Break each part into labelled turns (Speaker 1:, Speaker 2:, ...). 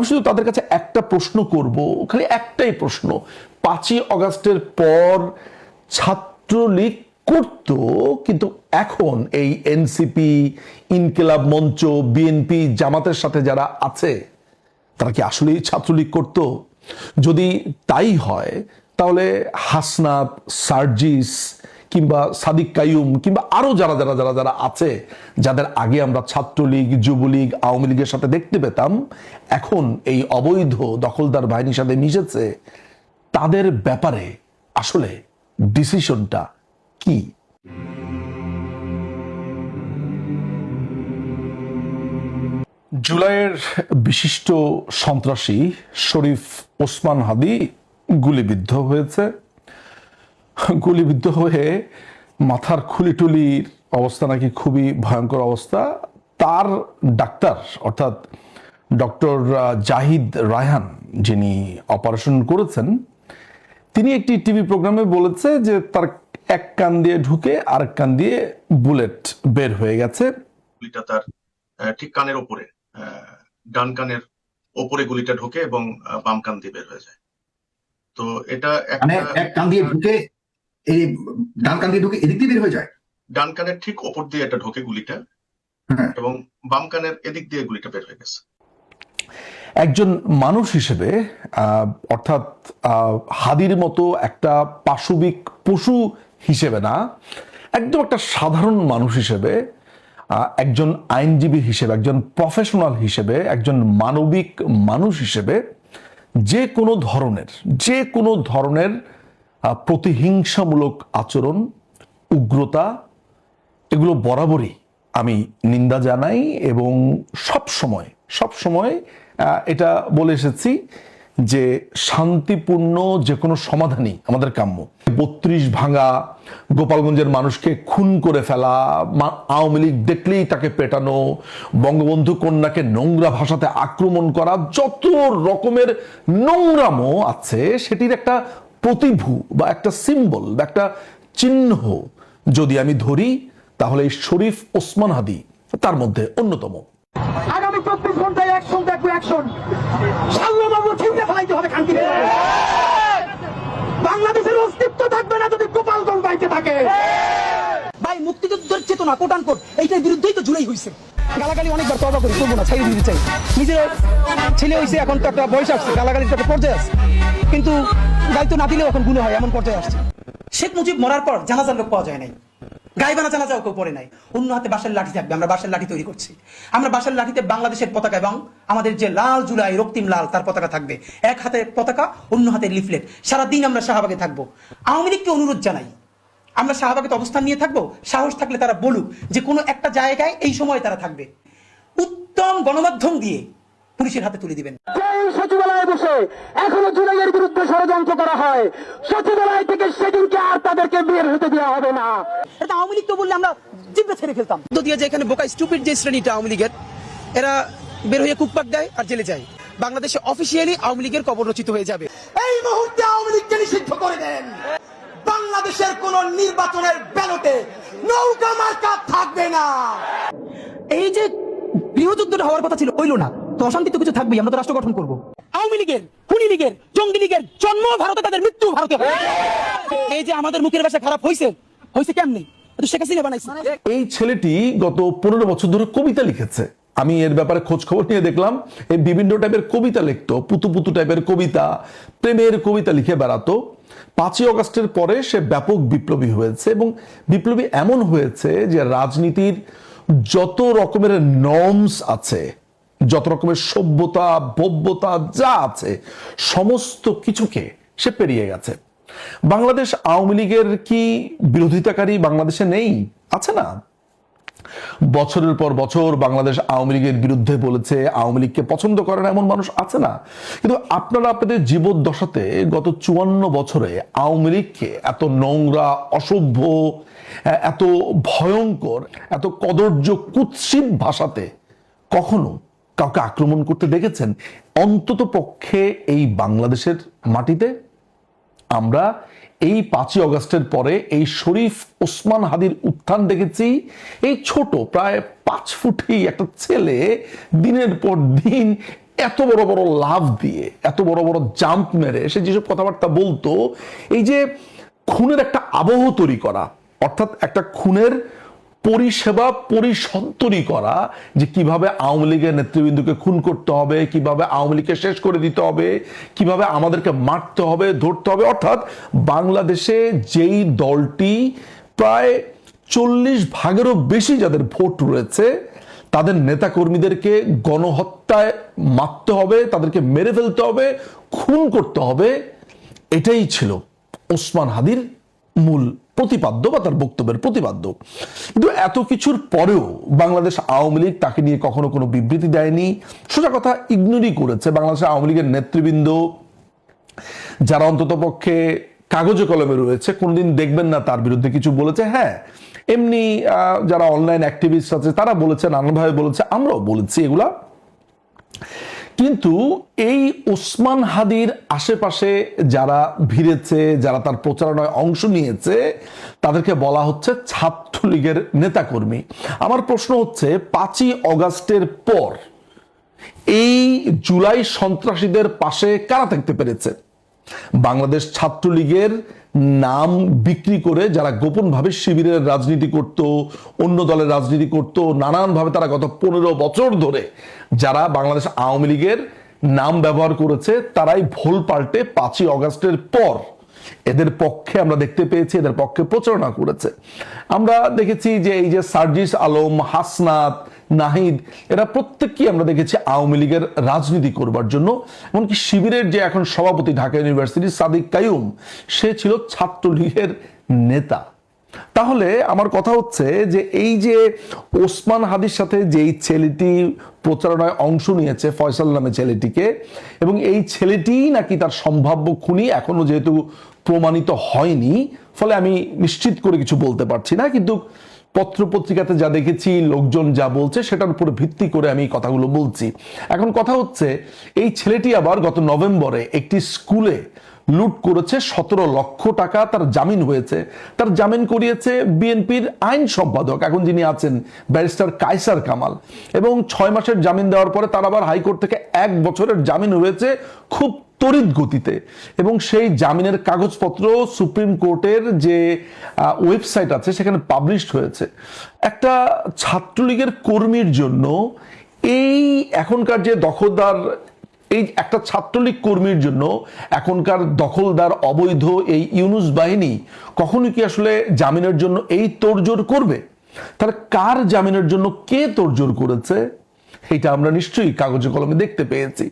Speaker 1: আমি শুধু তাদের কাছে একটা প্রশ্ন করব, খালি একটাই প্রশ্ন। পাঁচই অগাস্টের পর ছাত্রলীগ করত, কিন্তু এখন এই এনসিপি, ইনকিলাব মঞ্চ, বিএনপি, জামাতের সাথে যারা আছে, তারা কি আসলেই ছাত্রলীগ করত? যদি তাই হয়, তাহলে হাসনাত, সার্জিস কিংবা সাদিক কায়ুম কিংবা আরও যারা যারা যারা যারা আছে, যাদের আগে আমরা ছাত্রলীগ, যুবলীগ, আওয়ামী লীগের সাথে দেখতে পেতাম, এখন এই অবৈধ দখলদার বাহিনীর সাথে মিশেছে, তাদের ব্যাপারে আসলে ডিসিশনটা কি? জুলাইয়ের বিশিষ্ট সন্ত্রাসী শরীফ ওসমান হাদি গুলিবিদ্ধ হয়েছে। গুলিবিদ্ধ হয়ে মাথার খুলিটুলির অবস্থা নাকি খুবই ভয়ঙ্কর অবস্থা। তার ডাক্তার অর্থাৎ ডক্টর জাহিদ রায়হান যিনি অপারেশন করেছেন তিনি একটি টিভি প্রোগ্রামে বলেছে যে তার এক কান দিয়ে ঢুকে আরেক কান দিয়ে বুলেট বের হয়ে গেছে।
Speaker 2: গুলিটা তার ঠিক কানের ওপরে আহ, ডান কানের ওপরে গুলিটা ঢোকে এবং বাম কান দিয়ে বের হয়ে যায়। তো এটা
Speaker 3: মানে এক কান দিয়ে ঢুকে এই ডান কান দিয়ে ঢুকে এদিক দিয়ে বের হয়ে যায়?
Speaker 2: ডান কানের ঠিক ওপর দিয়ে এটা ঢোকে গুলিটা
Speaker 3: হ্যাঁ।
Speaker 2: এবং বাম কানের এদিক দিয়ে গুলিটা বের হয়ে গেছে।
Speaker 1: একজন মানুষ হিসেবে অর্থাৎ হাদির মতো একটা পাশবিক পশু হিসেবে না একদম একটা সাধারণ মানুষ হিসেবে আহ, একজন আইনজীবী হিসেবে একজন প্রফেশনাল হিসেবে একজন মানবিক মানুষ হিসেবে যে কোনো ধরনের যে কোনো ধরনের প্রতিহিংসামূলক আচরণ, উগ্রতা, এগুলো বরাবরই আমি নিন্দা জানাই এবং সব সময় সব সময় এটা বলে এসেছি যে শান্তিপূর্ণ যে কোনো সমাধানই আমাদের কাম্য। বত্রিশ ভাঙা গোপালগঞ্জের মানুষকে খুন করে ফেলা আওয়ামী লীগ দেখলেই তাকে পেটানো, বঙ্গবন্ধু কন্যাকে নোংরা ভাষাতে আক্রমণ করা, যত রকমের নোংরামো আছে, সেটির একটা প্রতিভূ বা একটা সিম্বল বা একটা চিহ্ন যদি আমি ধরি তাহলে এই শরীফ ওসমান হাদি তার মধ্যে অন্যতম।
Speaker 4: আগামী চব্বিশ ঘন্টায় অ্যাকশন দেখব অ্যাকশন সাল্লাবাবু ছিঁড়ে ফেলাইতে হবে খানকি বাংলাদেশের অস্তিত্ব থাকবে না যদি গোপালগঞ্জ বাইতে থাকে। ভাই মুক্তিযুদ্ধের চেতনা কোটান কোট এইটার বিরুদ্ধেই তো জুড়েই হয়েছে গালাগালি অনেকবার তবা করি করব না দিতে চাই। নিজের ছেলে হয়েছে এখন তো একটা বয়স আসছে গালাগালির তো একটা পর্যায়ে আছে। কিন্তু দায়িত্ব না দিলেও এখনগুলো হয়, এমন পর্যায়ে আসছে। শেখ মুজিব মরার পর জানাজার লোক পাওয়া যায় নাই। গাইবানা জানাজাও কেউ পড়ে নাই। অন্য হাতে বাঁশের লাঠি থাকবে, আমরা বাঁশের লাঠি তৈরি করছি। আমরা বাঁশের লাঠিতে বাংলাদেশের পতাকা এবং আমাদের যে লাল জুলাই, রক্তিম লাল, তার পতাকা থাকবে। এক হাতে পতাকা, অন্য হাতে লিফলেট। সারাদিন আমরা শাহবাগে থাকব। আওয়ামী লীগকে অনুরোধ জানাই, আমরা শাহবাগে অবস্থান নিয়ে থাকব। সাহস থাকলে তারা বলুক যে কোনো একটা জায়গায় এই সময় তারা থাকবে। উত্তম গণমাধ্যম দিয়ে পুলিশের হাতে তুলে দিবেন। সচিবালয়ে বসে এখনও জুলাইয়ের বিরুদ্ধে ষড়যন্ত্র করা হয়। সচিবালয় থেকে সেদিনকে আর তাদেরকে বের হতে দেওয়া হবে না। এটা আওয়ামী লীগ তো বললে আমরা জিব্বে ছেড়ে ফেলতাম। তো দিয়ে যে এখানে বোকা স্টুপিড যে শ্রেণীটা আওয়ামী লীগের এরা বের হয়ে কুকপাক দেয় আর জেলে যায়। বাংলাদেশে অফিসিয়ালি আওয়ামী লীগের কবর রচিত হয়ে যাবে। এই মুহূর্তে আওয়ামী লীগকে নিষিদ্ধ করে দেন। বাংলাদেশের কোন নির্বাচনের ব্যালটে নৌকা মার্কা থাকবে না। এই যে গৃহযুদ্ধটা হওয়ার কথা ছিল হইল না। তো অশান্তি তো কিছু থাকবেই আমরা তো রাষ্ট্র গঠন করব। আওয়ামী লীগের খুনি লীগের জঙ্গি লীগের জন্ম ভারতে তাদের মৃত্যু ভারতে। এই যে আমাদের মুখের ভাষা খারাপ হয়েছে হয়েছে কেমনি? শেখ হাসিনা বানাইছে।
Speaker 1: এই ছেলেটি গত পনেরো বছর ধরে কবিতা লিখেছে। আমি এর ব্যাপারে খোঁজ খবর নিয়ে দেখলাম এই বিভিন্ন টাইপের কবিতা লিখতো পুতু পুতু টাইপের কবিতা প্রেমের কবিতা লিখে বেড়াতো। পাঁচই অগস্টের পরে সে ব্যাপক বিপ্লবী হয়েছে এবং বিপ্লবী এমন হয়েছে যে রাজনীতির যত রকমের নর্মস আছে যত রকমের সভ্যতা, ভব্যতা যা আছে, সমস্ত কিছুকে সে পেরিয়ে গেছে। বাংলাদেশ আওয়ামী লীগের কি বিরোধিতাকারী বাংলাদেশে নেই? আছে না। বছরের পর বছর বাংলাদেশ আওয়ামী লীগের বিরুদ্ধে বলেছে, আওয়ামী লীগকে পছন্দ করে না এমন মানুষ আছে না। কিন্তু আপনারা আপনাদের জীবদ্দশাতে গত চুয়ান্ন বছরে আওয়ামী লীগকে এত নোংরা, অসভ্য এত ভয়ঙ্কর, এত কদর্য কুৎসিত ভাষাতে কখনো কাউকে আক্রমণ করতে দেখেছেন? অন্তত পক্ষে এই বাংলাদেশের মাটিতে আমরা এই পাঁচই অগস্টের পরে এই শরীফ ওসমান হাদির উত্থান দেখেছি। এই ছোট, প্রায় পাঁচ ফুটি একটা ছেলে দিনের পর দিন এত বড় বড় লাভ দিয়ে, এত বড় বড় জাম্প মেরে সে যেসব কথাবার্তা বলতো, এই যে খুনের একটা আবহ তৈরি করা, অর্থাৎ একটা খুনের পরিষেবা পরিসন্তরী করা যে কীভাবে আওয়ামী লীগের নেতৃবৃন্দকে খুন করতে হবে, কীভাবে আওয়ামী লীগকে শেষ করে দিতে হবে, কীভাবে আমাদেরকে মারতে হবে, ধরতে হবে। অর্থাৎ বাংলাদেশে যেই দলটি প্রায় চল্লিশ ভাগেরও বেশি যাদের ভোট রয়েছে, তাদের নেতাকর্মীদেরকে গণহত্যায় মারতে হবে, তাদেরকে মেরে ফেলতে হবে, খুন করতে হবে, এটাই ছিল ওসমান হাদির মূল প্রতিপাদ্য বা তার বক্তব্যের প্রতিপাদ্য। কিন্তু এত কিছুর পরেও বাংলাদেশ আওয়ামী লীগ তাকে নিয়ে কখনো কোনো বিবৃতি দেয়নি। সোজা কথা, ইগনোরই করেছে বাংলাদেশ আওয়ামী লীগের নেতৃবৃন্দ, যারা অন্তত পক্ষে কাগজে কলমে রয়েছে, কোনোদিন দেখবেন না তার বিরুদ্ধে কিছু বলেছে। হ্যাঁ এমনি যারা অনলাইন অ্যাক্টিভিস্ট আছে, তারা বলেছে নানানভাবে বলেছে, আমরাও বলেছি এগুলা। কিন্তু এই ওসমান হাদির আশেপাশে যারা ভিড়েছে, যারা তার প্রচারণায় অংশ নিয়েছে, তাদেরকে বলা হচ্ছে ছাত্রলীগের নেতাকর্মী। আমার প্রশ্ন হচ্ছে, পাঁচই অগাস্টের পর এই জুলাই সন্ত্রাসীদের পাশে কারা থাকতে পেরেছে? বাংলাদেশ ছাত্রলীগের নাম বিক্রি করে যারা গোপনভাবে শিবিরের রাজনীতি করত, অন্য দলের রাজনীতি করত, নানানভাবে তারা গত পনেরো বছর ধরে যারা বাংলাদেশ আওয়ামী লীগের নাম ব্যবহার করেছে, তারাই ভোল পাল্টে পাঁচই অগাস্টের পর এদের পক্ষে আমরা দেখতে পেয়েছি, এদের পক্ষে প্রচারণা করেছে। আমরা দেখেছি যে এই যে সার্জিস আলম, হাসনাত নাহিদ, এরা প্রত্যেককেই আমরা দেখেছি আওয়ামী লীগের রাজনীতি করবার জন্য। এমনকি শিবিরের যে এখন সভাপতি ঢাকা ইউনিভার্সিটির সাদিক কায়ুম সে ছিল ছাত্রলীগের নেতা। তাহলে আমার কথা হচ্ছে যে এই যে ওসমান হাদির সাথে যেই ছেলেটি প্রচারণায় অংশ নিয়েছে, ফয়সাল নামে ছেলেটিকে, এবং এই ছেলেটিই নাকি তার সম্ভাব্য খুনি এখনও যেহেতু প্রমাণিত হয়নি, ফলে আমি নিশ্চিত করে কিছু বলতে পারছি না। কিন্তু পত্র পত্রিকাতে যা দেখেছি, লোকজন যা বলছে, সেটার উপরে ভিত্তি করে আমি কথাগুলো বলছি। এখন কথা হচ্ছে, এই ছেলেটি আবার গত নভেম্বরে একটি স্কুলে লুট করেছে সতেরো লক্ষ টাকা। তার জামিন হয়েছে। তার জামিন করিয়েছে বিএনপির আইন সম্পাদক, এখন যিনি আছেন ব্যারিস্টার কায়সার কামাল। এবং ছয় মাসের জামিন দেওয়ার পরে তার আবার হাইকোর্ট থেকে এক বছরের জামিন হয়েছে। খুব তড়িৎ গতিতে। এবং সেই জামিনের কাগজপত্র সুপ্রিম কোর্টের যে ওয়েবসাইট আছে, সেখানে পাবলিশড হয়েছে। একটা ছাত্রলীগের কর্মীর জন্য এই এখনকার যে দখলদার, এই একটা ছাত্রলীগ কর্মীর জন্য এখনকার দখলদার অবৈধ এই ইউনুস বাহিনী কখনো কি আসলে জামিনের জন্য এই তোড়জোড় করবে? তার কার জামিনের জন্য কে তোড়জোড় করেছে? এটা আমরা নিশ্চয়ই কাগজে কলমে দেখতে পেয়েছি।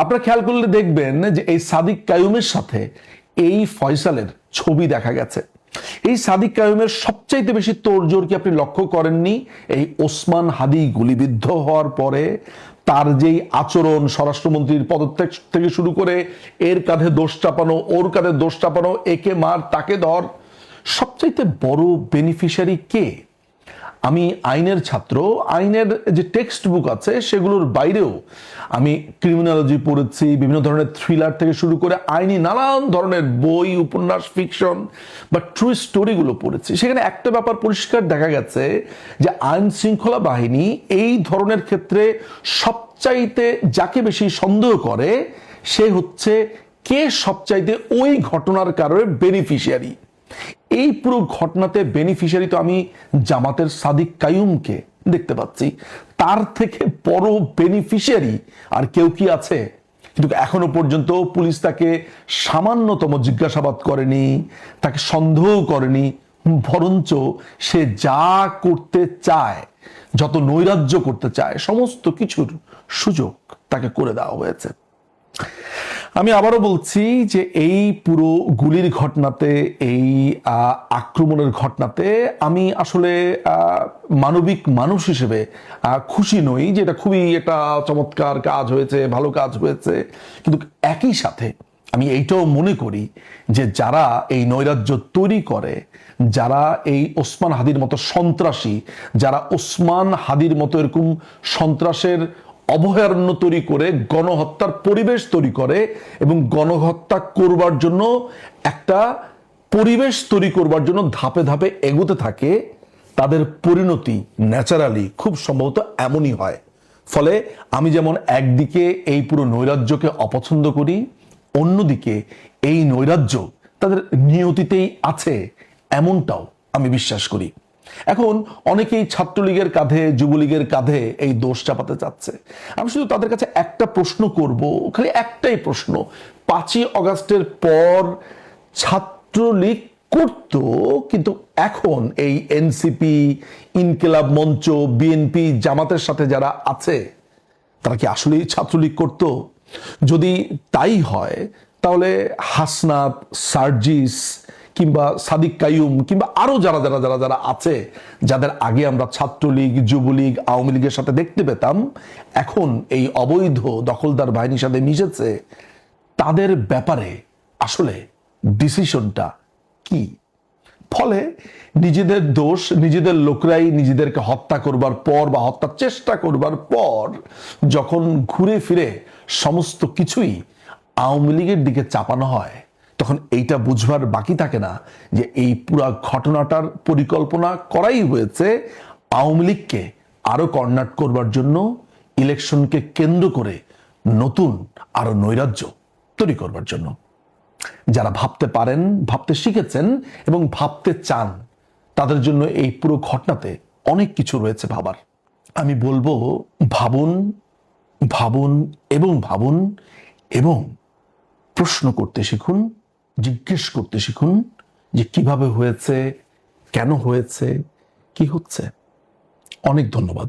Speaker 1: আপনারা খেয়াল করলে দেখবেন যে এই সাদিক কায়ুমের সাথে এই ফয়সালের ছবি দেখা গেছে। এই সাদিক কায়ুমের সবচাইতে বেশি তোড়জোড় কি আপনি লক্ষ্য করেননি? এই ওসমান হাদি গুলিবিদ্ধ হওয়ার পরে তার যেই আচরণ স্বরাষ্ট্রমন্ত্রীর পদত্যাগ থেকে শুরু করে, এর কাঁধে দোষ চাপানো, ওর কাঁধে দোষ চাপানো, একে মার, তাকে ধর, সবচাইতে বড় বেনিফিশিয়ারি কে? আমি আইনের ছাত্র, আইনের যে টেক্সট বুক আছে সেগুলোর বাইরেও আমি ক্রিমিনোলজি পড়েছি, বিভিন্ন ধরনের থ্রিলার থেকে শুরু করে আইনি নানান ধরনের বই, উপন্যাস ফিকশন বা ট্রু স্টোরিগুলো পড়েছি। সেখানে একটা ব্যাপার পরিষ্কার দেখা গেছে যে আইন শৃঙ্খলা বাহিনী এই ধরনের ক্ষেত্রে সবচাইতে যাকে বেশি সন্দেহ করে সে হচ্ছে কে সবচাইতে ওই ঘটনার কারণে বেনিফিশিয়ারি এই পুরো ঘটনাতে বেনিফিশিয়ারি তো আমি জামাতের সাদিক কায়ুমকে দেখতে পাচ্ছি। তার থেকে বড় বেনিফিশিয়ারি আর কেউ কি আছে? কিন্তু এখনও পর্যন্ত পুলিশ তাকে সামান্যতম জিজ্ঞাসাবাদ করেনি, তাকে সন্দেহ করেনি। বরঞ্চ সে যা করতে চায়, যত নৈরাজ্য করতে চায়, সমস্ত কিছুর সুযোগ তাকে করে দেওয়া হয়েছে। আমি আবারও বলছি যে এই পুরো গুলির ঘটনাতে, এই আক্রমণের ঘটনাতে আমি আসলে মানবিক মানুষ হিসেবে খুশি নই যে এটা খুবই একটা চমৎকার কাজ হয়েছে, ভালো কাজ হয়েছে। কিন্তু একই সাথে আমি এইটাও মনে করি যে যারা এই নৈরাজ্য তৈরি করে, যারা এই ওসমান হাদির মতো সন্ত্রাসী, যারা ওসমান হাদির মতো এরকম সন্ত্রাসের অভয়ারণ্য তৈরি করে, গণহত্যার পরিবেশ তৈরি করে এবং গণহত্যা করবার জন্য একটা পরিবেশ তৈরি করবার জন্য ধাপে ধাপে এগোতে থাকে, তাদের পরিণতি ন্যাচারালি খুব সম্ভবত এমনই হয়। ফলে আমি যেমন একদিকে এই পুরো নৈরাজ্যকে অপছন্দ করি, অন্যদিকে এই নৈরাজ্য তাদের নিয়তিতেই আছে, এমনটাও আমি বিশ্বাস করি। এখন অনেকেই ছাত্রলীগের কাঁধে, যুবলীগের কাঁধে এই দোষ চাপাতে চাচ্ছে। আমি শুধু তাদের কাছে একটা প্রশ্ন করব, খালি একটাই প্রশ্ন। পাঁচই অগাস্টের পর ছাত্রলীগ করত, কিন্তু এখন এই এনসিপি, ইনকিলাব মঞ্চ, বিএনপি জামাতের সাথে যারা আছে, তারা কি আসলেই ছাত্রলীগ করত? যদি তাই হয়, তাহলে হাসনাত, সার্জিস কিংবা সাদিক কায়ুম কিংবা আরও যারা যারা যারা যারা আছে, যাদের আগে আমরা ছাত্রলীগ, যুবলীগ, আওয়ামী লীগের সাথে দেখতে পেতাম, এখন এই অবৈধ দখলদার বাহিনীর সাথে মিশেছে, তাদের ব্যাপারে আসলে ডিসিশনটা কি? ফলে নিজেদের দোষ, নিজেদের লোকরাই নিজেদেরকে হত্যা করবার পর বা হত্যার চেষ্টা করবার পর যখন ঘুরে ফিরে সমস্ত কিছুই আওয়ামী লীগের দিকে চাপানো হয় তখন এইটা বুঝবার বাকি থাকে না যে এই পুরা ঘটনাটার পরিকল্পনা করাই হয়েছে আওয়ামী লীগকে আরও কর্নাট করবার জন্য, ইলেকশনকে কেন্দ্র করে নতুন আরও নৈরাজ্য তৈরি করবার জন্য। যারা ভাবতে পারেন, ভাবতে শিখেছেন এবং ভাবতে চান, তাদের জন্য এই পুরো ঘটনাতে অনেক কিছু রয়েছে ভাবার। আমি বলব, ভাবুন ভাবুন এবং ভাবুন এবং প্রশ্ন করতে শিখুন। জিজ্ঞেস করতে শিখুন যে কীভাবে হয়েছে কেন হয়েছে কি হচ্ছে। অনেক ধন্যবাদ।